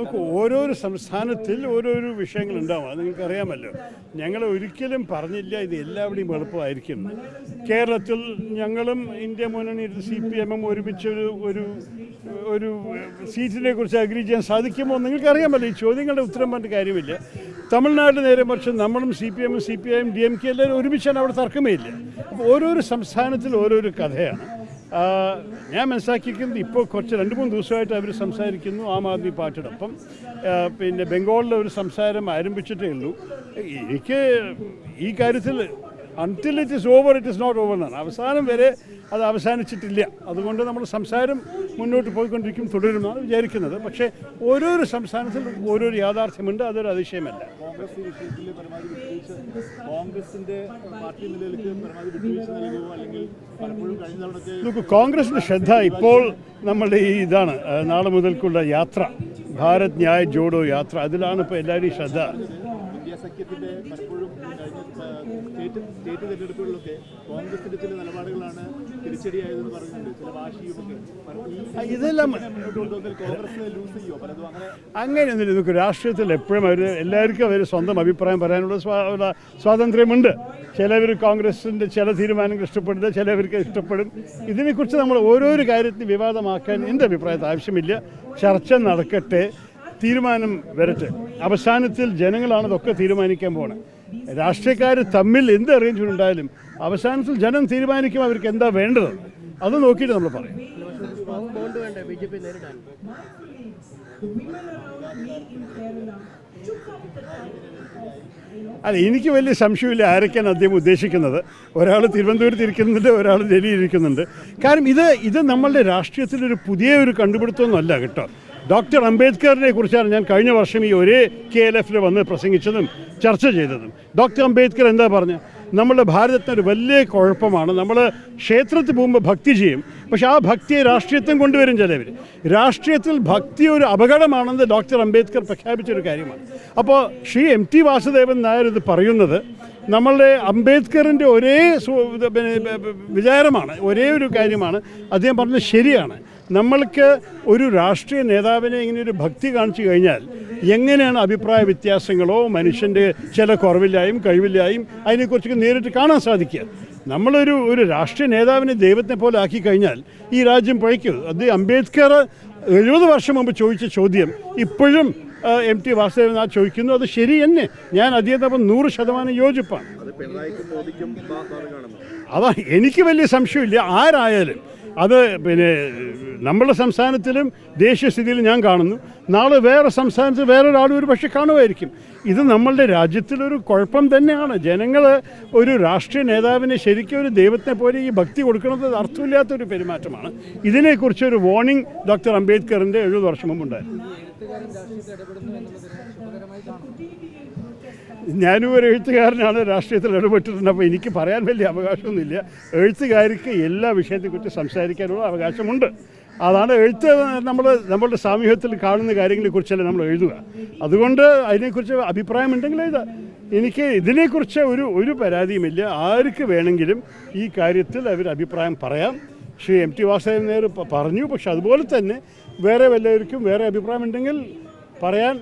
നോക്കൂ ഓരോരോ സംസ്ഥാനത്തിൽ ഓരോരോ വിഷയങ്ങൾ ഉണ്ടാവും അത് നിങ്ങൾക്ക് അറിയാമല്ലോ ഞങ്ങൾ ഒരിക്കലും പറഞ്ഞില്ല ഇത് എല്ലാവരുടെയും എളുപ്പമായിരിക്കും. കേരളത്തിൽ ഞങ്ങളും ഇന്ത്യ മുന്നണി സി പി എമ്മും ഒരുമിച്ച് ഒരു ഒരു ഒരു സീറ്റിനെ കുറിച്ച് അഗ്രി ചെയ്യാൻ സാധിക്കുമോ നിങ്ങൾക്ക് അറിയാമല്ലോ ഈ ചോദ്യങ്ങളുടെ ഉത്തരം പറഞ്ഞിട്ട് കാര്യമില്ല. തമിഴ്നാട് നേരെ പക്ഷേ നമ്മളും സി പി എമ്മും സി പി ഐയും ഡി എം കെ എല്ലാവരും ഒരുമിച്ചാണ് അവിടെ തർക്കമേ ഇല്ല. അപ്പോൾ ഓരോരോ സംസ്ഥാനത്തിൽ ഓരോരോ കഥയാണ്. ഞാൻ മനസ്സിലാക്കിയിരിക്കുന്നത് ഇപ്പോൾ കുറച്ച് രണ്ട് മൂന്ന് ദിവസമായിട്ട് അവർ സംസാരിക്കുന്നു ആം ആദ്മി പാർട്ടിയുടെ അപ്പം പിന്നെ ബംഗാളിലെ ഒരു സംസാരം ആരംഭിച്ചിട്ടേ ഉള്ളൂ. എനിക്ക് ഈ കാര്യത്തിൽ until it is over it is not over എന്നാണ്. അവസാനം വരെ അത് അവസാനിച്ചിട്ടില്ല. അതുകൊണ്ട് നമ്മൾ സംസാരം മുന്നോട്ട് പോയിക്കൊണ്ടിരിക്കും തുടരുമെന്നാണ് വിചാരിക്കുന്നത്. പക്ഷേ ഓരോരോ സംസ്ഥാനത്തിൽ ഓരോരോ യാഥാർത്ഥ്യമുണ്ട് അതൊരു അതിശയമല്ല. നോക്കൂ കോൺഗ്രസിന്റെ ശ്രദ്ധ ഇപ്പോൾ നമ്മളുടെ ഈ ഇതാണ്. നാളെ മുതൽക്കുള്ള യാത്ര. ഭാരത് ന്യായ് ജോഡോ യാത്ര. അതിലാണ് ഇപ്പോൾ എല്ലാവരുടെയും ശ്രദ്ധ. ഇന്ത്യ പലപ്പോഴും കഴിഞ്ഞ സ്റ്റേറ്റ് സ്റ്റേറ്റ് തെരഞ്ഞെടുപ്പുകളിലൊക്കെ കോൺഗ്രസിന്റെ ചില നിലപാടുകളാണ് തിരിച്ചടിയായതെന്ന് പറയുന്നുണ്ട് ചില വാശിയുമൊക്കെ. ഇതെല്ലാം മുന്നോട്ട് കൊണ്ടുവന്നാൽ കോൺഗ്രസ് ലൂസ് ചെയ്യോ പലതും അങ്ങനെ അങ്ങനെയൊന്നുമില്ല നമുക്ക് രാഷ്ട്രീയത്തിൽ എപ്പോഴും അവർ എല്ലാവർക്കും അവർ സ്വന്തം അഭിപ്രായം പറയാനുള്ള സ്വാതന്ത്ര്യമുണ്ട്. ചിലവർ കോൺഗ്രസിന്റെ ചില തീരുമാനങ്ങൾ ഇഷ്ടപ്പെടുന്നത് ചിലവർക്ക് ഇഷ്ടപ്പെടും. ഇതിനെക്കുറിച്ച് നമ്മൾ ഓരോരോ കാര്യത്തിൽ വിവാദമാക്കാൻ എന്റെ അഭിപ്രായത്തിൽ ആവശ്യമില്ല. ചർച്ച നടക്കട്ടെ. തീരുമാനം വരട്ടെ. അവസാനത്തിൽ ജനങ്ങളാണ് ഇതൊക്കെ തീരുമാനിക്കാൻ പോകുന്നത് രാഷ്ട്രീയക്കാർ തമ്മിൽ എന്ത് അറേഞ്ച്മെന്റ് ഉണ്ടായാലും അവസാനത്തിൽ ജനം തീരുമാനിക്കും അവർക്ക് എന്താ വേണ്ടത്? അത് നോക്കിയിട്ട് നമ്മൾ പറയും. അല്ല എനിക്ക് വലിയ സംശയമില്ല ആരൊക്കെയാണ് അദ്ദേഹം ഉദ്ദേശിക്കുന്നത്. ഒരാൾ തിരുവനന്തപുരത്ത് ഇരിക്കുന്നുണ്ട് ഒരാൾ ഡൽഹിയിൽ ഇരിക്കുന്നുണ്ട്. കാരണം ഇത് ഇത് നമ്മളുടെ രാഷ്ട്രീയത്തിലൊരു പുതിയ ഒരു കണ്ടുപിടുത്തമൊന്നുമല്ല കേട്ടോ. ഡോക്ടർ അംബേദ്കറിനെ കുറിച്ചാണ് ഞാൻ കഴിഞ്ഞ വർഷം ഈ ഒരേ കെ എൽ എഫിൽ വന്ന് പ്രസംഗിച്ചതും ചർച്ച ചെയ്തതും. ഡോക്ടർ അംബേദ്കർ എന്താ പറഞ്ഞത് നമ്മുടെ ഭാരതത്തിന് ഒരു വലിയ കുഴപ്പമാണ്. നമ്മൾ ക്ഷേത്രത്തിൽ പോകുമ്പോൾ ഭക്തി ചെയ്യും. പക്ഷെ ആ ഭക്തിയെ രാഷ്ട്രീയത്തിൽ കൊണ്ടുവരും ചിലവർ. രാഷ്ട്രീയത്തിൽ ഭക്തി ഒരു അപകടമാണെന്ന് ഡോക്ടർ അംബേദ്കർ പ്രഖ്യാപിച്ചൊരു കാര്യമാണ്. അപ്പോൾ ശ്രീ എം ടി വാസുദേവൻ നായർ ഇത് പറയുന്നത് നമ്മളുടെ അംബേദ്കറിന്റെ ഒരേ വിചാരമാണ്. ഒരേ ഒരു കാര്യമാണ്. അദ്ദേഹം പറഞ്ഞത് ശരിയാണ്. നമ്മൾക്ക് ഒരു രാഷ്ട്രീയ നേതാവിനെ ഇങ്ങനെ ഒരു ഭക്തി കാണിച്ചു കഴിഞ്ഞാൽ എങ്ങനെയാണ് അഭിപ്രായ വ്യത്യാസങ്ങളോ മനുഷ്യന്റെ ചില കുറവില്ലായും കഴിവില്ലായും അതിനെക്കുറിച്ചൊക്കെ നേരിട്ട് കാണാൻ സാധിക്കുക. നമ്മളൊരു ഒരു രാഷ്ട്രീയ നേതാവിനെ ദൈവത്തെ പോലെ ആക്കി കഴിഞ്ഞാൽ ഈ രാജ്യം പഴയ്ക്കും. അത് അംബേദ്കർ എഴുപത് വർഷം മുമ്പ് ചോദിച്ച ചോദ്യം. ഇപ്പോഴും എം ടി വാസുദേവനാഥ് ചോദിക്കുന്നു. അത് ശരി തന്നെ. ഞാൻ അദ്ദേഹത്തോടൊപ്പം നൂറ് ശതമാനം യോജിപ്പാണ്. അതാ എനിക്ക് വലിയ സംശയമില്ല. ആരായാലും അത് പിന്നെ നമ്മുടെ സംസ്ഥാനത്തിലും ദേശീയസ്ഥിതിയിലും ഞാൻ കാണുന്നു. നാളെ വേറെ സംസ്ഥാനത്ത് വേറൊരാളും ഒരു പക്ഷേ കാണുമായിരിക്കും. ഇത് നമ്മളുടെ രാജ്യത്തിലൊരു കുഴപ്പം തന്നെയാണ്. ജനങ്ങൾ ഒരു രാഷ്ട്രീയ നേതാവിനെ ശരിക്കും ഒരു ദൈവത്തെ പോലെ ഈ ഭക്തി കൊടുക്കുന്നത് അർത്ഥമില്ലാത്തൊരു പെരുമാറ്റമാണ്. ഇതിനെക്കുറിച്ച് ഒരു വാർണിംഗ് ഡോക്ടർ അംബേദ്കറിന്റെ എഴുപത് വർഷം മുമ്പുണ്ടായിരുന്നു ഞാനും ഒരു എഴുത്തുകാരനാണ് രാഷ്ട്രീയത്തിൽ ഇടപെട്ടിട്ടുണ്ട് അപ്പോൾ എനിക്ക് പറയാൻ വലിയ അവകാശമൊന്നുമില്ല. എഴുത്തുകാർക്ക് എല്ലാ വിഷയത്തെക്കുറിച്ച് സംസാരിക്കാനുള്ള അവകാശമുണ്ട്. അതാണ് എഴുത്ത് നമ്മൾ നമ്മളുടെ സാമൂഹ്യത്തിൽ കാണുന്ന കാര്യങ്ങളെക്കുറിച്ചല്ല നമ്മൾ എഴുതുക. അതുകൊണ്ട് അതിനെക്കുറിച്ച് അഭിപ്രായമുണ്ടെങ്കിൽ എഴുതാം. എനിക്ക് ഇതിനെക്കുറിച്ച് ഒരു ഒരു പരാതിയുമില്ല. ആർക്ക് വേണമെങ്കിലും ഈ കാര്യത്തിൽ അവർ അഭിപ്രായം പറയാം. ശ്രീ എം ടി വാസുദേവൻ നേർ പറഞ്ഞു. പക്ഷെ അതുപോലെ തന്നെ വേറെ വല്ലവർക്കും വേറെ അഭിപ്രായമുണ്ടെങ്കിൽ പറയാൻ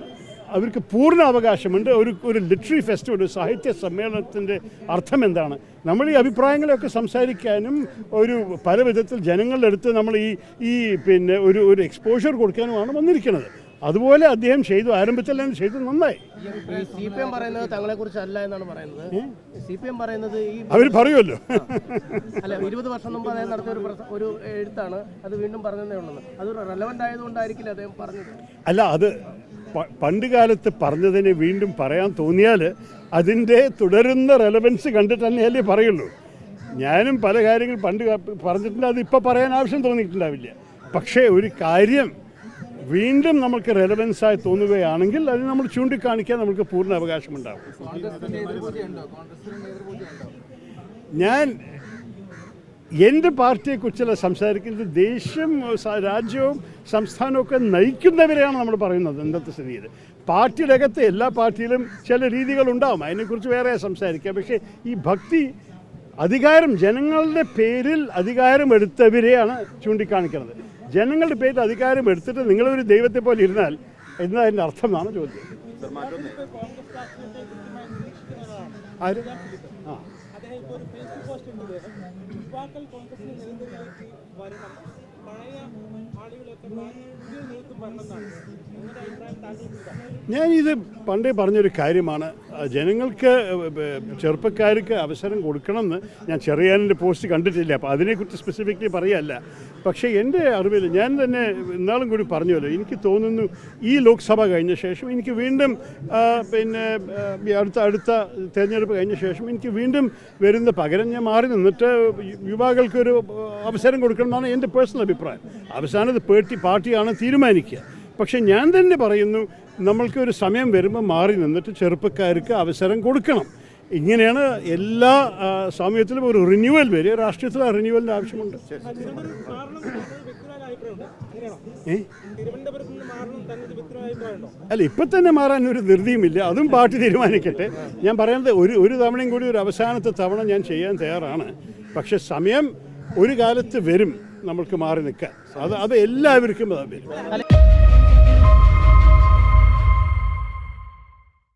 അവർക്ക് പൂർണ അവകാശമുണ്ട് ഒരു ഒരു ലിറ്ററി ഫെസ്റ്റിവൽ ഒരു സാഹിത്യ സമ്മേളനത്തിന്റെ അർത്ഥം എന്താണ്? നമ്മൾ ഈ അഭിപ്രായങ്ങളെയൊക്കെ സംസാരിക്കാനും ഒരു പല വിധത്തിൽ ജനങ്ങളുടെ അടുത്ത് നമ്മൾ ഈ ഈ പിന്നെ ഒരു ഒരു എക്സ്പോഷർ കൊടുക്കാനുമാണ് വന്നിരിക്കുന്നത്. അതുപോലെ അദ്ദേഹം ചെയ്തു ആരംഭത്തിൽ തന്നെ ചെയ്തു നന്നായി. സി പി എം പറയുന്നത് തങ്ങളെ കുറിച്ചല്ല എന്നാണ് പറയുന്നത്. സി പി എം പറയുന്നത് ഈ അവർ പറയുമല്ലോ. അല്ല ഇരുപത് വർഷം മുമ്പ് അദ്ദേഹം നടത്തിയ ഒരു ഒരു എഴുത്താണ്. അത് വീണ്ടും പറഞ്ഞതേ ഉള്ളത് അത് റെലവെന്റ് ആയതുകൊണ്ടായിരിക്കില്ല അദ്ദേഹം പറഞ്ഞത്? അല്ല അത് പണ്ട് കാലത്ത് പറഞ്ഞതിനെ വീണ്ടും പറയാൻ തോന്നിയാൽ അതിന്റെ തുടരുന്ന റെലവൻസ് കണ്ടിട്ട് തന്നെയല്ലേ പറയുള്ളൂ. ഞാനും പല കാര്യങ്ങൾ പണ്ട് പറഞ്ഞിട്ടുണ്ട് അത് ഇപ്പോൾ പറയാൻ ആവശ്യം തോന്നിയിട്ടുണ്ടാവില്ല. പക്ഷേ ഒരു കാര്യം വീണ്ടും നമുക്ക് റെലവൻസായി തോന്നുകയാണെങ്കിൽ അത് നമ്മൾ ചൂണ്ടിക്കാണിക്കാൻ നമുക്ക് പൂർണ അവകാശമുണ്ടാകും ഞാൻ എന്റെ പാർട്ടിയെക്കുറിച്ചല്ല സംസാരിക്കുന്നത്? ദേശം രാജ്യവും സംസ്ഥാനമൊക്കെ നയിക്കുന്നവരെയാണ് നമ്മൾ പറയുന്നത് ഇന്നത്തെ സ്ഥിതിയിൽ. പാർട്ടിയുടെ അകത്ത് എല്ലാ പാർട്ടിയിലും ചില രീതികളുണ്ടാവും. അതിനെക്കുറിച്ച് വേറെ സംസാരിക്കാം. പക്ഷേ ഈ ഭക്തി അധികാരം ജനങ്ങളുടെ പേരിൽ അധികാരം എടുത്തവരെയാണ് ചൂണ്ടിക്കാണിക്കുന്നത്. ജനങ്ങളുടെ പേരിൽ അധികാരം എടുത്തിട്ട് നിങ്ങളൊരു ദൈവത്തെ പോലെ ഇരുന്നാൽ എന്താ അതിന്റെ അർത്ഥം എന്നാണ് ചോദ്യം. ആര്? ದಾಖಲೆ ಕಾಂಗ್ರೆಸ್ನ ನರೇಂದ್ರ ಮೋದಿ ವಾರಿ ഞാൻ പണ്ടേ പറഞ്ഞൊരു കാര്യമാണ്. ജനങ്ങൾക്ക് ചെറുപ്പക്കാർക്ക് അവസരം കൊടുക്കണമെന്ന് ഞാൻ ചെറിയാനിന്റെ പോസ്റ്റ് കണ്ടിട്ടില്ല. അപ്പോൾ അതിനെക്കുറിച്ച് സ്പെസിഫിക്കലി പറയല്ല. പക്ഷേ എന്റെ അറിവിൽ ഞാൻ തന്നെ ഇന്നാളും കൂടി പറഞ്ഞല്ലോ എനിക്ക് തോന്നുന്നു ഈ ലോക്സഭ കഴിഞ്ഞ ശേഷം എനിക്ക് വീണ്ടും പിന്നെ അടുത്ത അടുത്ത തിരഞ്ഞെടുപ്പ് കഴിഞ്ഞ ശേഷം എനിക്ക് വീണ്ടും വരുന്ന പകരം ഞാൻ മാറി നിന്നിട്ട് യുവാക്കൾക്കൊരു അവസരം കൊടുക്കണമെന്നാണ് എന്റെ പേഴ്സണൽ അഭിപ്രായം. അവസാനം ഇത് പേട്ടി പാർട്ടിയാണ് തീരുമാനിക്കുക. പക്ഷേ ഞാൻ തന്നെ പറയുന്നു നമ്മൾക്ക് ഒരു സമയം വരുമ്പോൾ മാറി നിന്നിട്ട് ചെറുപ്പക്കാർക്ക് അവസരം കൊടുക്കണം. ഇങ്ങനെയാണ് എല്ലാ സമയത്തിലും ഒരു റിന്യൂവൽ വരിക. രാഷ്ട്രീയത്തിൽ ആ റിന്യൂവലിന്റെ ആവശ്യമുണ്ട്. അല്ല ഇപ്പം തന്നെ മാറാൻ ഒരു ധൃതിയുമില്ല. അതും പാർട്ടി തീരുമാനിക്കട്ടെ. ഞാൻ പറയുന്നത് ഒരു ഒരു തവണയും കൂടി ഒരു അവസാനത്തെ തവണ ഞാൻ ചെയ്യാൻ തയ്യാറാണ്. പക്ഷെ സമയം ഒരു കാലത്ത് വരും. നമ്മൾക്ക് മാറി നിൽക്കാൻ. അത് അത് എല്ലാവർക്കും വരും